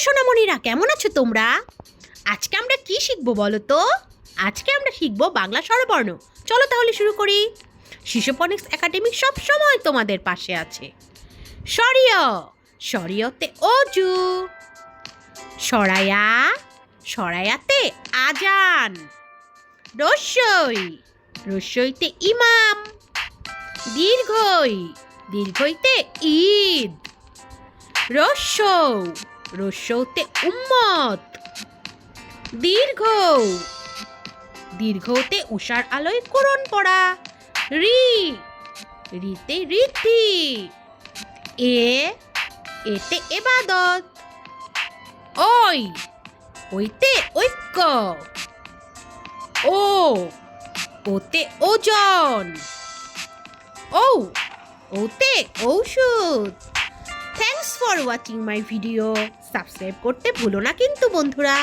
সোনামণিরা, কেমন আছো তোমরা? আজকে আমরা কি শিখব বলো তো? আজকে আমরা শিখব বাংলা স্বরবর্ণ। চলো তাহলে শুরু করি। শিশুপনিক্স একাডেমি সব সময় তোমাদের পাশে আছে। সরিয় সরিয়তে অজু। সরায়া সরায়াতে আজান। রস্যই, রস্যইতে ইমাম। দীর্ঘই, দীর্ঘইতে ঈদ। রস্যৌ রস্যৌতে উম্মত। দীর্ঘ। দীর্ঘতে উষার আলোয় কোরণ পড়া। রি। রিতে রীতি এ। এতে এবাদত। ওই ওইতে ঐক্য। ও। ওতে ওজন। ও ওতে ঔষধ। Thanks for watching my video subscribe করতে ভুলো না কিন্তু বন্ধুরা।